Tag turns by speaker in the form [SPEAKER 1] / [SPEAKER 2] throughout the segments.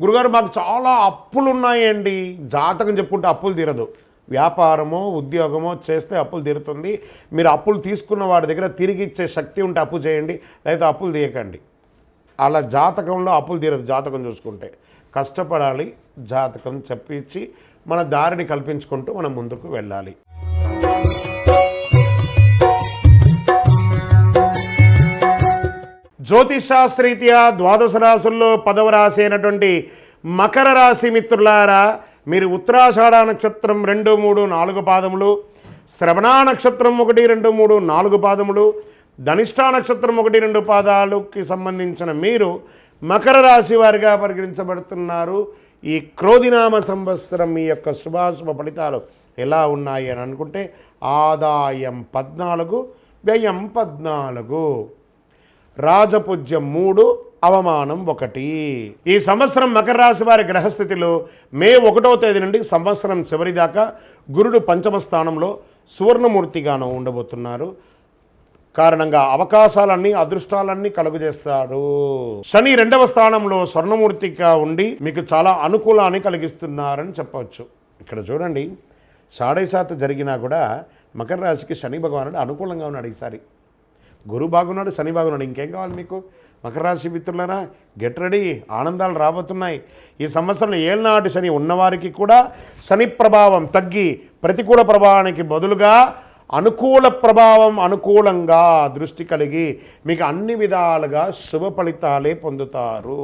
[SPEAKER 1] గురుగారు మాకు చాలా అప్పులు ఉన్నాయండి జాతకం చెప్పుకుంటే అప్పులు తీరదు. వ్యాపారమో ఉద్యోగమో చేస్తే అప్పులు తీరుతుంది. మీరు అప్పులు తీసుకున్న వాడి దగ్గర తిరిగి ఇచ్చే శక్తి ఉంటే అప్పు చేయండి లేదా అప్పులు తీయకండి. అలా జాతకంలో అప్పులు తీరదు జాతకం చూసుకుంటే. కష్టపడాలి జాతకం చెప్పించి మన దారిని కల్పించుకుంటూ మనం ముందుకు వెళ్ళాలి. జ్యోతిషాస్త్రీత్యా ద్వాదశ రాశుల్లో పదవ రాశి అయినటువంటి మకర రాశి మిత్రులారా మీరు ఉత్తరాషాఢ నక్షత్రం రెండు మూడు నాలుగు పాదములు శ్రవణ నక్షత్రం ఒకటి రెండు మూడు నాలుగు పాదములు ధనిష్టా నక్షత్రం ఒకటి రెండు పాదాలకి సంబంధించిన మీరు మకర రాశి వారిగా పరిగణించబడుతున్నారు. ఈ క్రోధినామ సంవత్సరం మీ యొక్క శుభాశుభ ఫలితాలు ఎలా ఉన్నాయి అని అనుకుంటే ఆదాయం పద్నాలుగు వ్యయం పద్నాలుగు. రాజపూజ్యం మూడు అవమానం ఒకటి. ఈ సంవత్సరం మకర రాశి వారి గ్రహస్థితిలో మే ఒకటో తేదీ నుండి సంవత్సరం చివరి దాకా గురుడు పంచమ స్థానంలో సువర్ణమూర్తిగాను ఉండబోతున్నారు. కారణంగా అవకాశాలన్నీ అదృష్టాలన్నీ కలుగజేస్తాడు శని రెండవ స్థానంలో స్వర్ణమూర్తిగా ఉండి మీకు చాలా అనుకూలాన్ని కలిగిస్తున్నారని చెప్పవచ్చు. ఇక్కడ చూడండి సాడేశాత జరిగినా కూడా మకర రాశికి శని భగవానుడు అనుకూలంగా ఉన్నాడు ఈసారి. గురు బాగున్నాడు శని బాగున్నాడు. ఇంకేం కావాలి మీకు? మకర రాశి మిత్రులరా గెట్ రెడీ ఆనందాలు రాబోతున్నాయి. ఈ సంవత్సరం ఏళ్ళనాటి శని ఉన్నవారికి కూడా శని ప్రభావం తగ్గి ప్రతికూల ప్రభావానికి బదులుగా అనుకూల ప్రభావం అనుకూలంగా దృష్టి కలిగి మీకు అన్ని విధాలుగా శుభ ఫలితాలే పొందుతారు.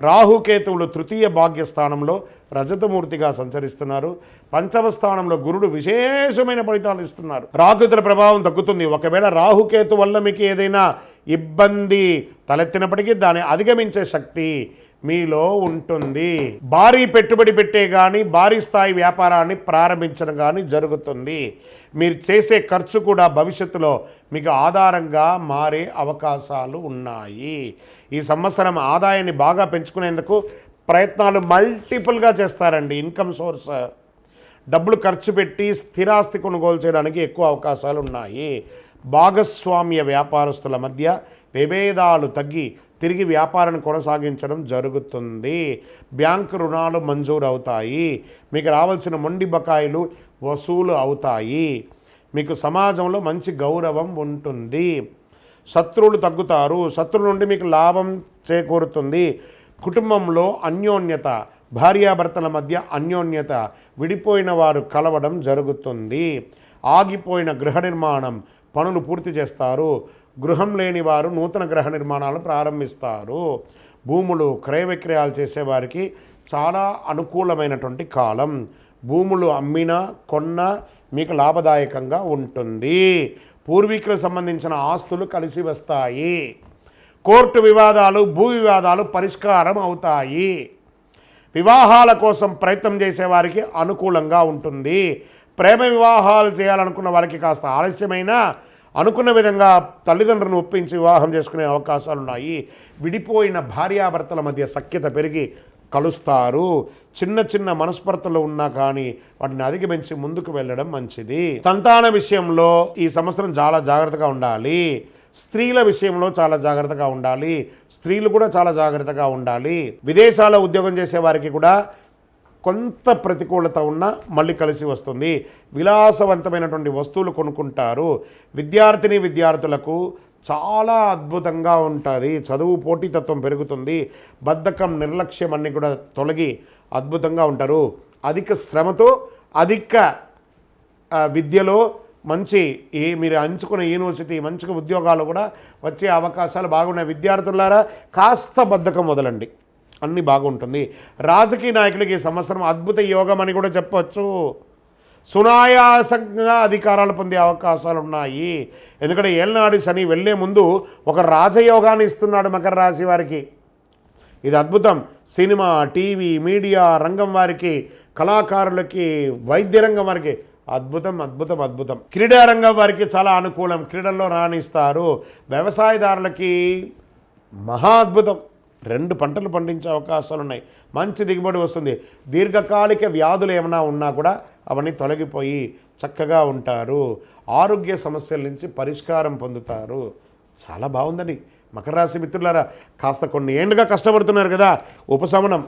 [SPEAKER 1] రాహుకేతువులు తృతీయ భాగ్యస్థానంలో రజతమూర్తిగా సంచరిస్తున్నారు. పంచమ స్థానంలో గురుడు విశేషమైన ఫలితాలు ఇస్తున్నారు. రాకుతుల ప్రభావం తగ్గుతుంది. ఒకవేళ రాహుకేతు వల్ల మీకు ఏదైనా ఇబ్బంది తలెత్తినప్పటికీ దాన్ని అధిగమించే శక్తి మీలో ఉంటుంది. భారీ పెట్టుబడి పెట్టే కానీ భారీ స్థాయి వ్యాపారాన్ని ప్రారంభించడం కానీ జరుగుతుంది. మీరు చేసే ఖర్చు కూడా భవిష్యత్తులో మీకు ఆధారంగా మారే అవకాశాలు ఉన్నాయి. ఈ సంవత్సరం ఆదాయాన్ని బాగా పెంచుకునేందుకు ప్రయత్నాలు మల్టిపుల్గా చేస్తారండి ఇన్కమ్ సోర్స్. డబ్బులు ఖర్చు పెట్టి స్థిరాస్తి కొనుగోలు చేయడానికి ఎక్కువ అవకాశాలు ఉన్నాయి. భాగస్వామ్య వ్యాపారస్తుల మధ్య విభేదాలు తగ్గి తిరిగి వ్యాపారాన్ని కొనసాగించడం జరుగుతుంది. బ్యాంకు రుణాలు మంజూరు అవుతాయి మీకు రావాల్సిన మొండి బకాయిలు వసూలు అవుతాయి. మీకు సమాజంలో మంచి గౌరవం ఉంటుంది. శత్రువులు తగ్గుతారు. శత్రువు నుండి మీకు లాభం చేకూరుతుంది. కుటుంబంలో అన్యోన్యత భార్యాభర్తల మధ్య అన్యోన్యత విడిపోయిన వారు కలవడం జరుగుతుంది. ఆగిపోయిన గృహ నిర్మాణం పనులు పూర్తి చేస్తారు. గృహం లేని వారు నూతన గృహ నిర్మాణాలు ప్రారంభిస్తారు. భూములు క్రయ విక్రయాలు చేసేవారికి చాలా అనుకూలమైనటువంటి కాలం. భూములు అమ్మినా కొన్నా మీకు లాభదాయకంగా ఉంటుంది. పూర్వీకులకు సంబంధించిన ఆస్తులు కలిసి వస్తాయి. కోర్టు వివాదాలు భూ వివాదాలు పరిష్కారం అవుతాయి. వివాహాల కోసం ప్రయత్నం చేసేవారికి అనుకూలంగా ఉంటుంది. ప్రేమ వివాహాలు చేయాలనుకున్న వారికి కాస్త ఆలస్యమైన అనుకున్న విధంగా తల్లిదండ్రులను ఒప్పించి వివాహం చేసుకునే అవకాశాలు ఉన్నాయి విడిపోయిన భార్యాభర్తల మధ్య సఖ్యత పెరిగి కలుస్తారు. చిన్న చిన్న మనస్పర్తలు ఉన్నా కానీ వాటిని అధిగమించి ముందుకు వెళ్ళడం మంచిది. సంతాన విషయంలో ఈ సంవత్సరం చాలా జాగ్రత్తగా ఉండాలి. స్త్రీల విషయంలో చాలా జాగ్రత్తగా ఉండాలి. స్త్రీలు కూడా చాలా జాగ్రత్తగా ఉండాలి. విదేశాల్లో ఉద్యోగం చేసే వారికి కూడా కొంత ప్రతికూలత ఉన్నా మళ్ళీ కలిసి వస్తుంది. విలాసవంతమైనటువంటి వస్తువులు కొనుక్కుంటారు. విద్యార్థిని విద్యార్థులకు చాలా అద్భుతంగా ఉంటుంది. చదువు పోటీతత్వం పెరుగుతుంది. బద్ధకం నిర్లక్ష్యం అన్నీ కూడా తొలగి అద్భుతంగా ఉంటారు. అధిక శ్రమతో అధిక విద్యలో మంచి ఈ మీరు అంచుకున్న యూనివర్సిటీ మంచిగా ఉద్యోగాలు కూడా వచ్చే అవకాశాలు బాగున్నాయి. విద్యార్థులారా కాస్త బద్ధకం వదలండి. అన్నీ బాగుంటుంది. రాజకీయ నాయకులకి ఈ సంవత్సరం అద్భుత యోగం అని కూడా చెప్పవచ్చు సునాయాసంగా అధికారాలు పొందే అవకాశాలు ఉన్నాయి. ఎందుకంటే ఏళ్ళనాడు శని వెళ్ళే ముందు ఒక రాజయోగాన్ని ఇస్తున్నాడు మకర రాశి వారికి. ఇది అద్భుతం. సినిమా టీవీ మీడియా రంగం వారికి కళాకారులకి వైద్య రంగం వారికి అద్భుతం అద్భుతం అద్భుతం. క్రీడారంగం వారికి చాలా అనుకూలం. క్రీడల్లో రాణిస్తారు. వ్యవసాయదారులకి మహా అద్భుతం. రెండు పంటలు పండించే అవకాశాలు ఉన్నాయి మంచి దిగుబడి వస్తుంది. దీర్ఘకాలిక వ్యాధులు ఏమైనా ఉన్నా కూడా అవన్నీ తొలగిపోయి చక్కగా ఉంటారు. ఆరోగ్య సమస్యల నుంచి పరిష్కారం పొందుతారు. చాలా బాగుందండి. మకర రాశి మిత్రులారా కాస్త కొన్ని ఏండుగా కష్టపడుతున్నారు కదా. ఉపశమనం.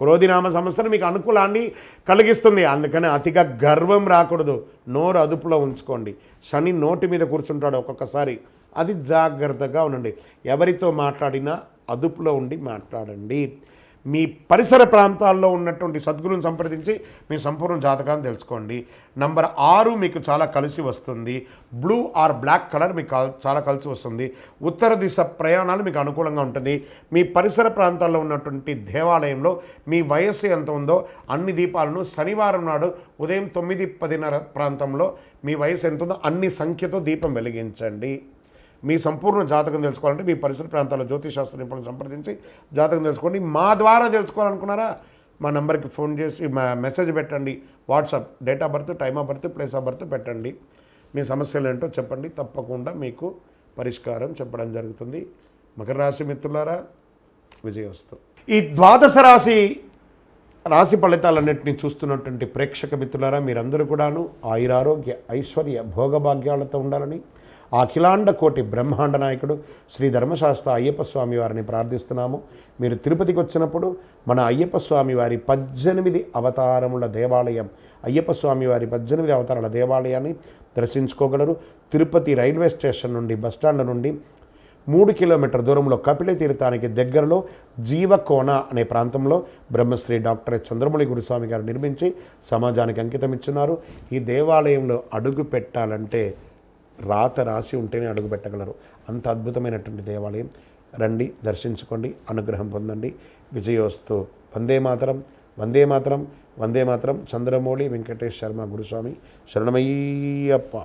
[SPEAKER 1] క్రోధినామ సంవత్సరం మీకు అనుకూలాన్ని కలిగిస్తుంది. అందుకని అతిగా గర్వం రాకూడదు. నోరు అదుపులో ఉంచుకోండి. శని నోటి మీద కూర్చుంటాడు ఒక్కొక్కసారి. అది జాగ్రత్తగా ఉండండి. ఎవరితో మాట్లాడినా అదుపులో ఉండి మాట్లాడండి. మీ పరిసర ప్రాంతాల్లో ఉన్నటువంటి సద్గురుని సంప్రదించి మీ సంపూర్ణ జాతకాన్ని తెలుసుకోండి. నంబర్ ఆరు మీకు చాలా కలిసి వస్తుంది. బ్లూ ఆర్ బ్లాక్ కలర్ మీకు చాలా కలిసి వస్తుంది. ఉత్తర దిశ ప్రయాణాలు మీకు అనుకూలంగా ఉంటుంది. మీ పరిసర ప్రాంతాల్లో ఉన్నటువంటి దేవాలయంలో మీ వయస్సు ఎంత ఉందో అన్ని దీపాలను శనివారం నాడు ఉదయం తొమ్మిది పదిన్నర ప్రాంతంలో మీ వయసు ఎంత ఉందో అన్ని సంఖ్యతో దీపం వెలిగించండి. మీ సంపూర్ణ జాతకం తెలుసుకోవాలంటే మీ పరిసర ప్రాంతాల్లో జ్యోతిషాస్త్ర నిపుణులను సంప్రదించి జాతకం తెలుసుకోండి. మా ద్వారా తెలుసుకోవాలనుకున్నారా? మా నెంబర్కి ఫోన్ చేసి మా మెసేజ్ పెట్టండి. WhatsApp date of birth time of birth place of birth పెట్టండి. మీ సమస్యలు ఏంటో చెప్పండి. తప్పకుండా మీకు పరిష్కారం చెప్పడం జరుగుతుంది. మకర రాశి మిత్రులారా విజయవస్తు. ఈ ద్వాదశ రాశి రాశి ఫలితాలన్నింటినీ చూస్తున్నటువంటి ప్రేక్షక మిత్రులారా మీరందరూ కూడాను ఆయురారోగ్య ఐశ్వర్య భోగభాగ్యాలతో ఉండాలని అఖిలాండ కోటి బ్రహ్మాండ నాయకుడు శ్రీ ధర్మశాస్త్ర అయ్యప్ప స్వామి వారిని ప్రార్థిస్తున్నాము. మీరు తిరుపతికి వచ్చినప్పుడు మన అయ్యప్ప స్వామి వారి పద్దెనిమిది అవతారముల దేవాలయం అయ్యప్ప స్వామి వారి పద్దెనిమిది అవతారాల దేవాలయాన్ని దర్శించుకోగలరు. తిరుపతి రైల్వే స్టేషన్ నుండి బస్టాండ్ నుండి మూడు కిలోమీటర్ దూరంలో కపిల తీర్థానికి దగ్గరలో జీవకోన అనే ప్రాంతంలో బ్రహ్మశ్రీ డాక్టర్ చంద్రమౌళి గురుస్వామి గారు నిర్మించి సమాజానికి అంకితం ఇచ్చున్నారు ఈ దేవాలయంలో అడుగు పెట్టాలంటే రాత రాసి ఉంటేనే అడుగు పెట్టగలరు అంత అద్భుతమైనటువంటి దేవాలయం. రండి దర్శించుకోండి అనుగ్రహం పొందండి. విజయోస్తు. వందే మాతరం వందే మాతరం వందే మాతరం. చంద్రమౌళి వెంకటేష్ శర్మ గురుస్వామి. శరణమయ్యప్ప.